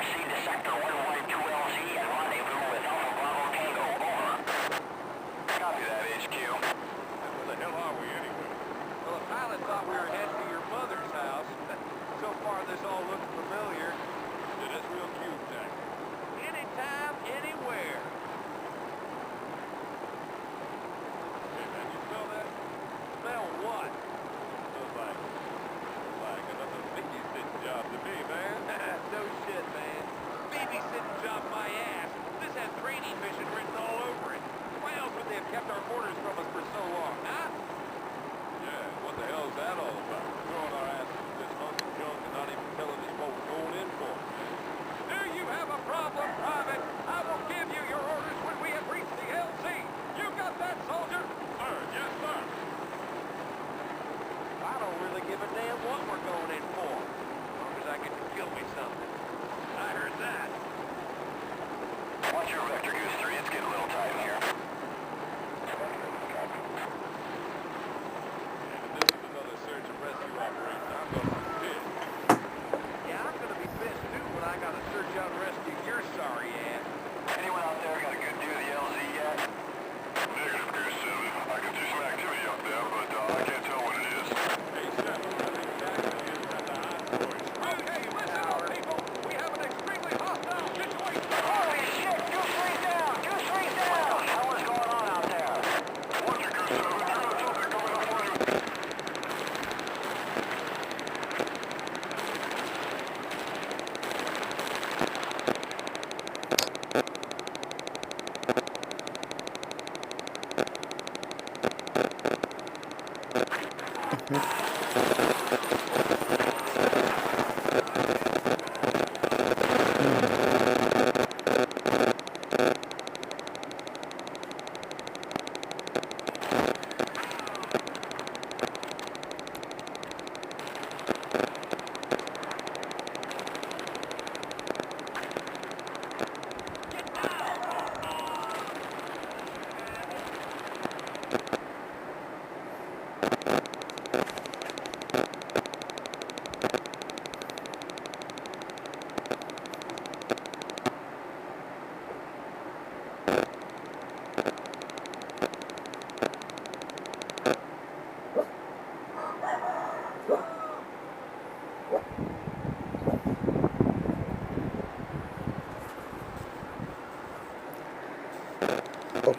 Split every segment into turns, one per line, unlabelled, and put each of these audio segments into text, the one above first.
Proceed to sector 112LZ
has mission written all over it. Why else would they have kept our borders from us for so long, huh? Yeah, what the hell is that all about?
โอ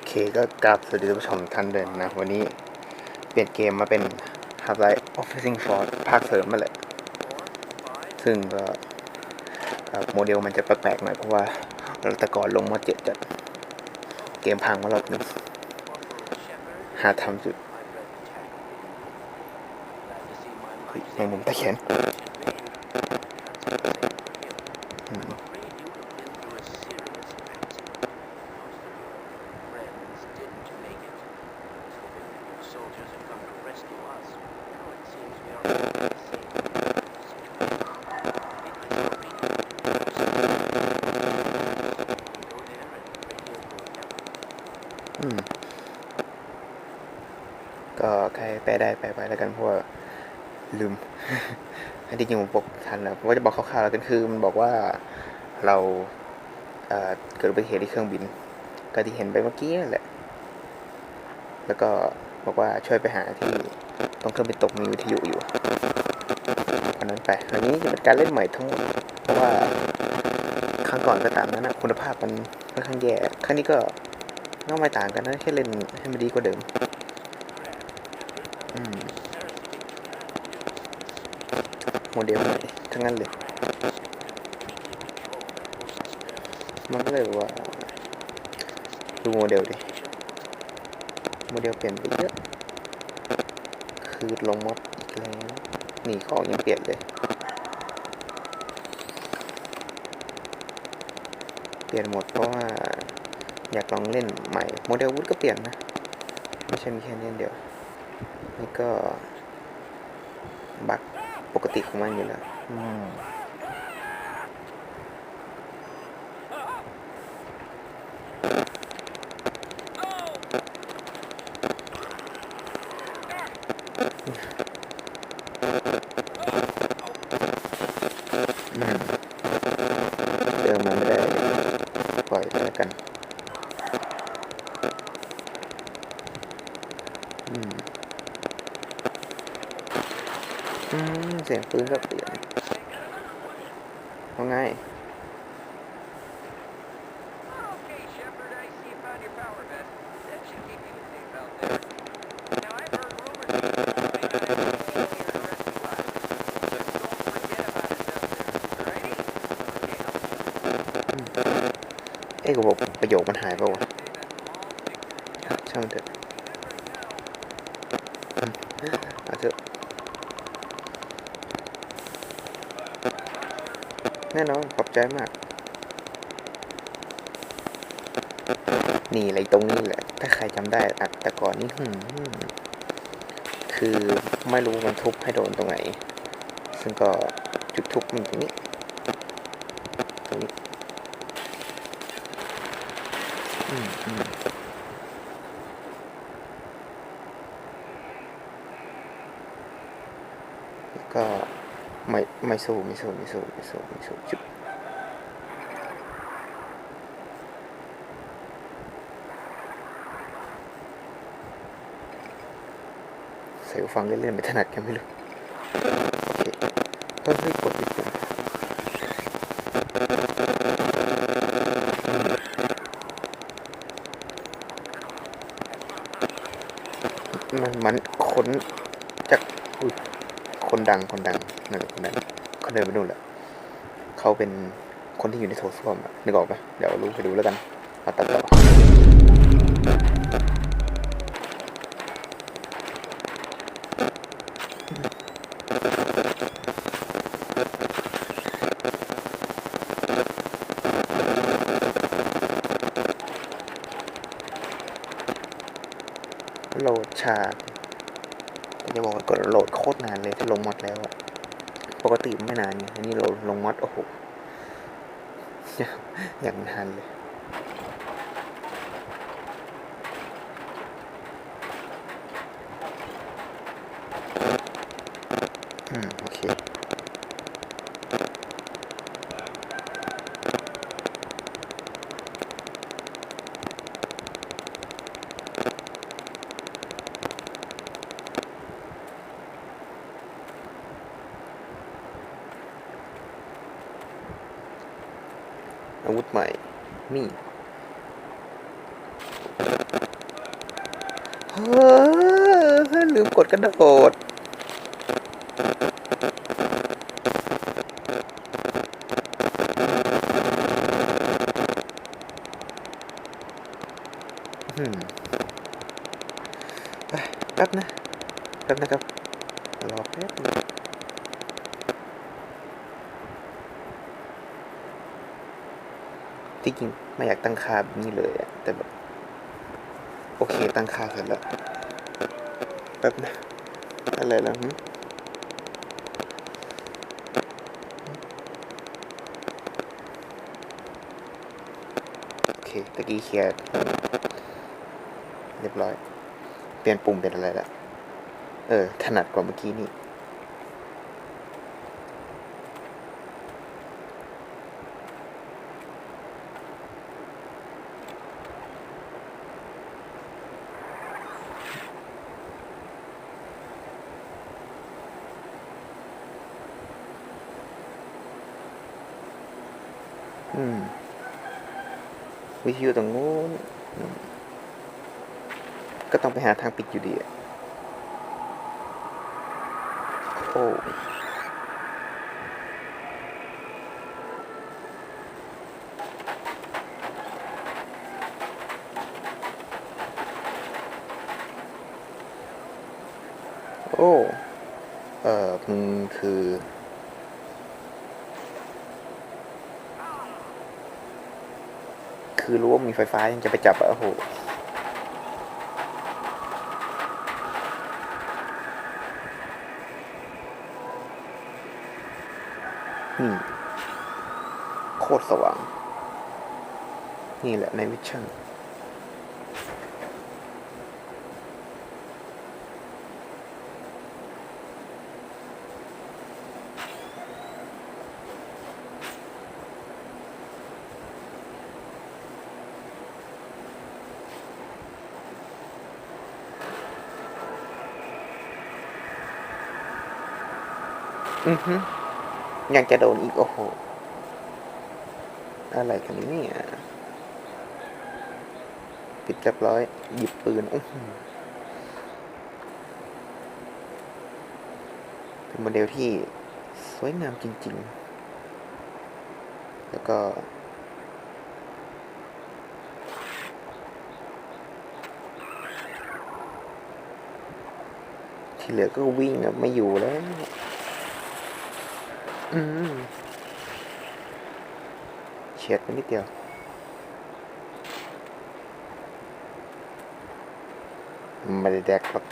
เคก็กราบสวัสดีท่านผู้ชมท่านเดินนะ วันนี้เปลี่ยนเกมมาเป็น Half-Life Officing Force ภาคเสริมมาเลย ซึ่งก็โมเดลมันจะแปลกๆหน่อย เพราะว่าเราแต่ก่อนลงมอเจ็ดจัด เกมพังมารอบหนึงหาทำจุด มงมุมตะเขียนก็ใครไปได้ไปไปแล้วกันเพราะว่าลืม อันที่จริงผมบอกทันนะผมว่าจะบอกคร่าวๆแล้วกันคือมันบอกว่าเราเกิดอุบัติเหตุที่เครื่องบิน ก็ที่เห็นไปเมื่อกี้นั่นแหละ แล้วก็บอกว่าช่วยไปหาที่ตรงเครื่องบินตกมีวิทยุอยู่อันนั้นไปอันนี้จะเป็นการเล่นใหม่ทั้งหมดเพราะว่าครั้งก่อนก็ตามนั้นนะคุณภาพมันค่อนข้างแย่ครั้งนี้ก็ก็ไม่ต่างกันนะแค่เล่นให้มันดีกว่าเดิม อืม โมเดลใหม่ทั้งนั้นเลย มันก็เลยว่า ดูโมเดลดิ โมเดลเปลี่ยนไปเยอะ คือลงมอดอีกแล้วหนีของยังเปลี่ยนเลย เปลี่ยนหมดเพราะว่า อยากลองเล่นใหม่ โมเดลวุฒก็เปลี่ยนนะ ไม่ใช่มีแค่นี้อันเดียว นี่ก็บัก ปกติของมันอยู่แล้วอืมอืม อยๆแล้วกัน อืม อืม เสียงปืนก็เปลี่ยนว่าไงเอ๊ะกูบอกประโยคมันหายไปวะช่างเถอะ
啊，ะ now.
เอาเถอะ แน่นอนขอบใจมาก นี่อะไรตรงนี้แหละ ถ้าใครจำได้อัดแต่ก่อนนี่หืมคือไม่รู้มันทุบให้โดนตรงไหน ซึ่งก็จุดทุบมันตรงนี้ ตรงนี้ อืมอืมแล้วก็ ไม่สู้ไม่สู้ไม่สู้ไม่สู้ไม่สู้จุดใส่ฟังเล่นๆไม่ถนัดกันไม่รู้โอเคเฮ้ยกดปิดปุ่มมันมันคนจากอุ้ยคนดังคนดังนั่นคนดัง เขาเดินไปนู่นแหละเขาเป็นคนที่อยู่ในโถส้วมอะนึกออกปะเดี๋ยวรู้ไปดูแล้วกันมาตัดต่อโหลดชาจะบอกว่ากดโหลดโคตรนานเลยถ้าลงหมดแล้วอะ ปกติไม่นานไงอันนี้เราลงมอดโอ้โหอย่างนานเลย อืม โอเค อาวุธใหม่ มีดเฮ้อลืมกดกระโดด อืมไปแป๊บนะ แป๊บนะครับ รอแป๊บนึง ที่จริงไม่อยากตั้งค่าแบบนี้เลยอะแต่แบบ โอเคตั้งค่าเสร็จแล้วแป๊บนะอะไรแล้วหึโอเคตะกี้เคลียร์เรียบร้อย เปลี่ยนปุ่มเป็นอะไรละเออ ถนัดกว่าเมื่อกี้นี่ วิทยุตรงนู้น ก็ต้องไปหาทางปิดอยู่ดีอะโอ้โอ้ เอ่อมึงคือ คือรู้ว่ามีไฟฟ้ายังจะไปจับอะโอ้โหโคตรสว่าง นี่แหละในวิชั่น อือฮึยังจะโดนอีก โอ้โห อะไรกันเนี่ยปิดเรียบร้อย หยิบปืนอื้อเป็นโมเดลที่สวยงามจริง ๆ แล้วก็ที่เหลือก็วิ่งไม่อยู่แล้ว เฉียดไปนิดเดียว ไม่ได้แดกหรอก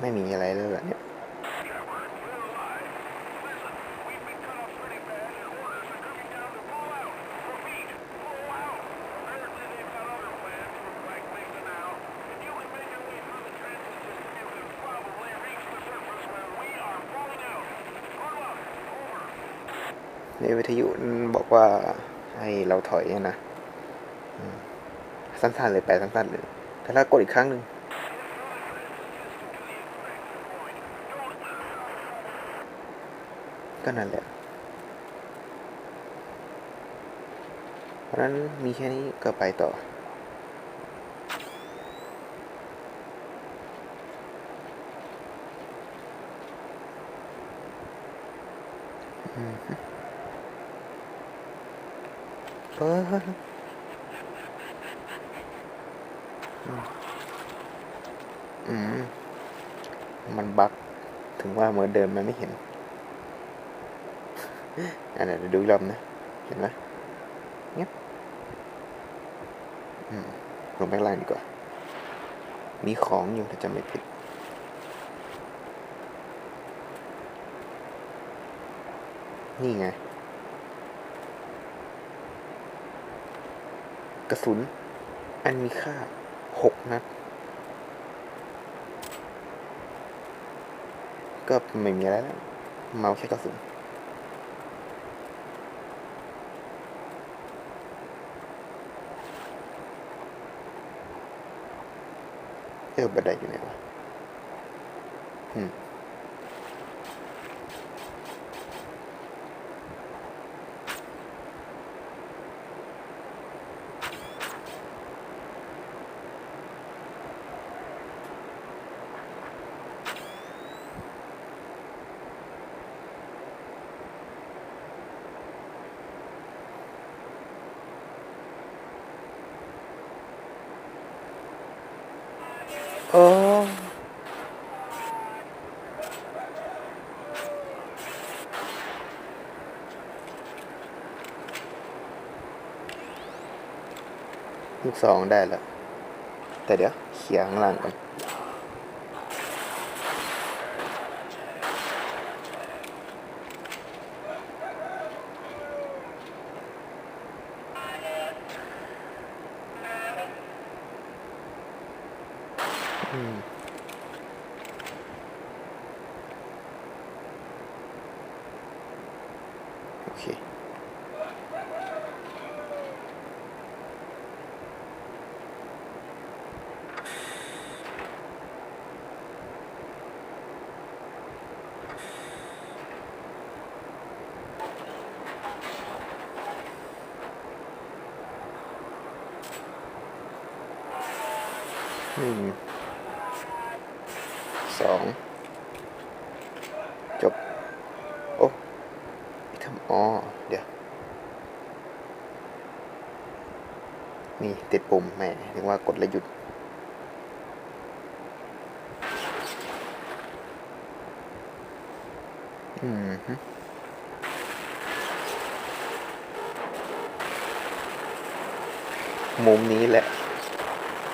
ไม่มีอะไรเลยเหรอเนี่ย ในวิทยุบอกว่าให้เราถอยนะสั้นๆเลยแปลสั้นๆเลยแต่ถ้ากดอีกครั้งหนึ่งก็นั่นแหละ เพราะนั้นมีแค่นี้ก็ไปต่อ เอออืม มันบักถึงว่าเมื่อเดินมันไม่เห็น อันนั้นเดี๋ยวดูอีกรอบนะ เห็นไหมเงียบอืมลงไปล่างดีกว่า มีของอยู่ถ้าจำไม่ผิดนี่ไง กระสุน อันมีค่าหกนัด ก็ไม่มีอะไรแล้วเมาแค่กระสุนเออบันไดอยู่ไหนวะอืม ลูกสองได้แล้ว แต่เดี๋ยวเขี่ยข้างล่างก่อน หนึ่งสองจบ โอ้ทำอ๋อเดี๋ยว นี่ ติดปุ่มแหมถึงว่ากดแล้วหยุดอืมมุมนี้แหละ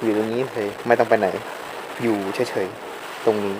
อยู่ตรงนี้เลยไม่ต้องไปไหน อยู่เฉยๆตรงนี้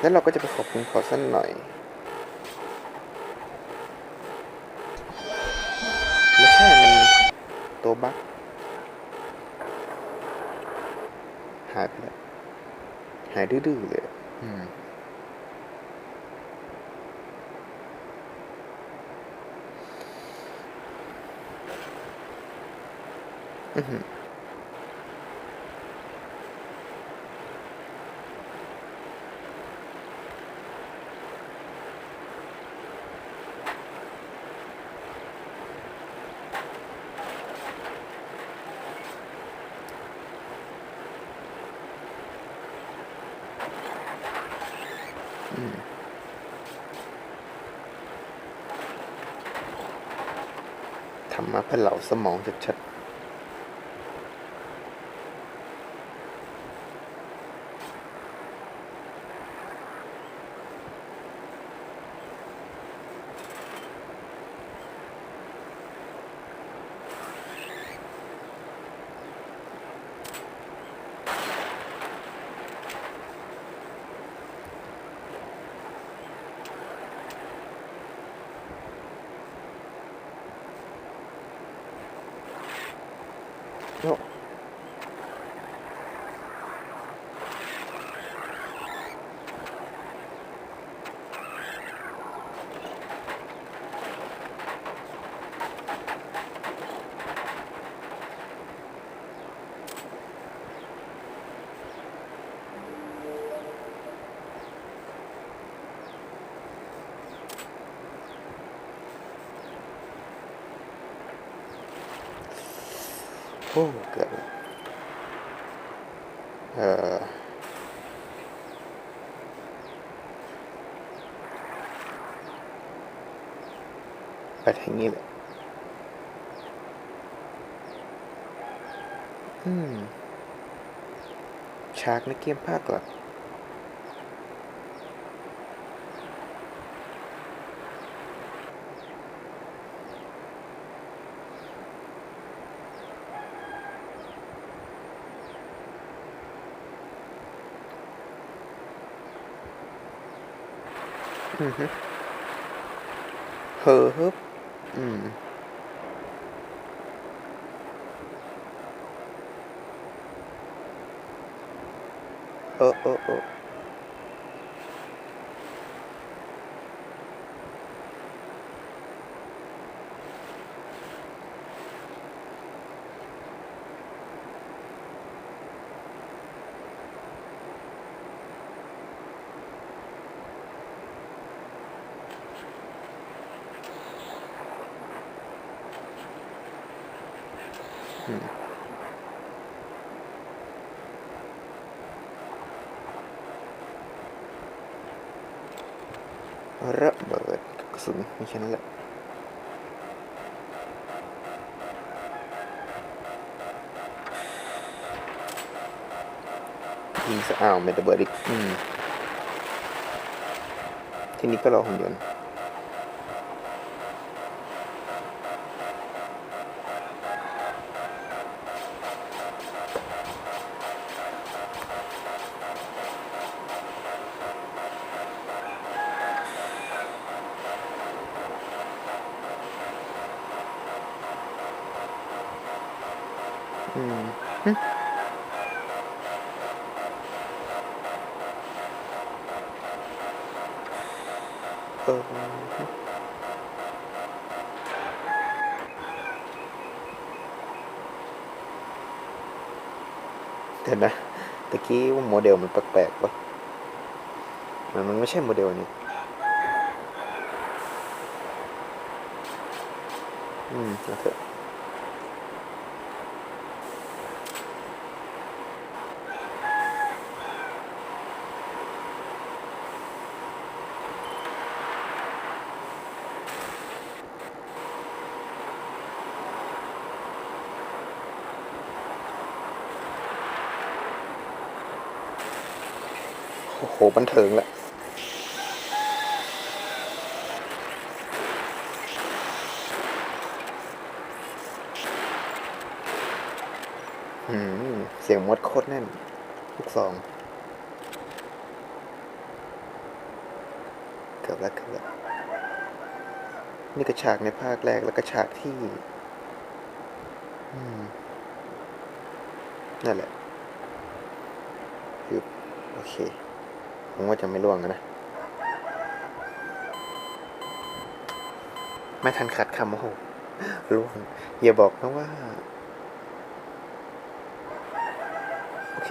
แล้วเราก็จะไปขอบคุณเขาสั้นหน่อยไม่ใช่มันตัวบั๊กหายไปแล้วหายดื้อๆเลยอะอืมอือ ทำมาเพื่อเหล่าสมองชัด ๆโโอ้เกิดอะไรเออไปทางนี้แหละอืมฉากในเกมภาคหลักอือ ฮึเฮ้อฮึบอืม เออเออเอออืม ระเบิดกระสุนไม่ใช่นั่นแหละยิงสะอ้าวไม่ระเบิดอีกอืมทีนี้ก็รอหุ่นยนต์ กี้ว่าโมเดลมันแปลกๆปะมันมันไม่ใช่โมเดลนี่อืมเอาเถอะ โหบันเทิงละหืมเสียงมดโคตรแน่นลูกสอง เกือบแล้วเกือบแล้วนี่ก็ฉากในภาคแรกแล้วก็ฉากที่นั่นแหละคือโอเค ผมว่าจะไม่ล่วงนะ ไม่ทันขัดคำโอ้โหล่วงอย่าบอกนะว่า โอเค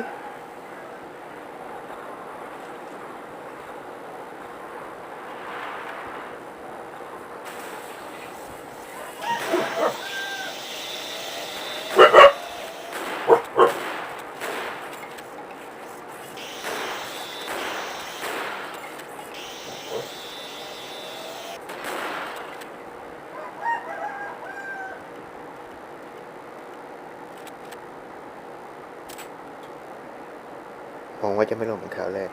ผมว่าจะไม่ลงเหมือนคราวแรก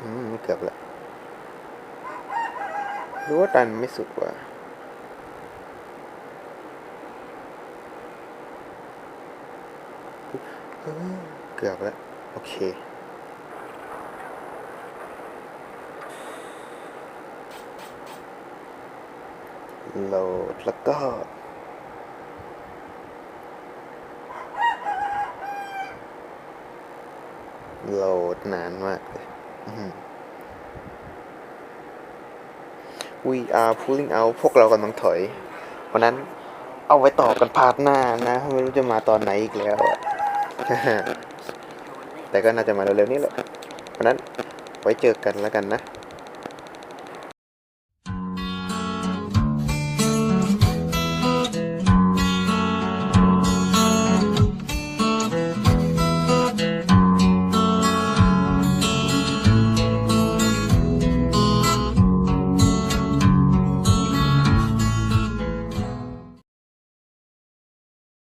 อืมเกือบละรู้ว่าดันไม่สุดว่ะเออเกือบละโอเค โหลดแล้วก็ โหลดนานมากเลย We are pulling out พวกเรากำลังถอยเพราะนั้นเอาไว้ต่อกันพาร์ทหน้านะ ไม่รู้จะมาตอนไหนอีกแล้วอะแต่ก็น่าจะมาเร็วๆนี้แหละเพราะนั้นไว้เจอกันแล้วกันนะ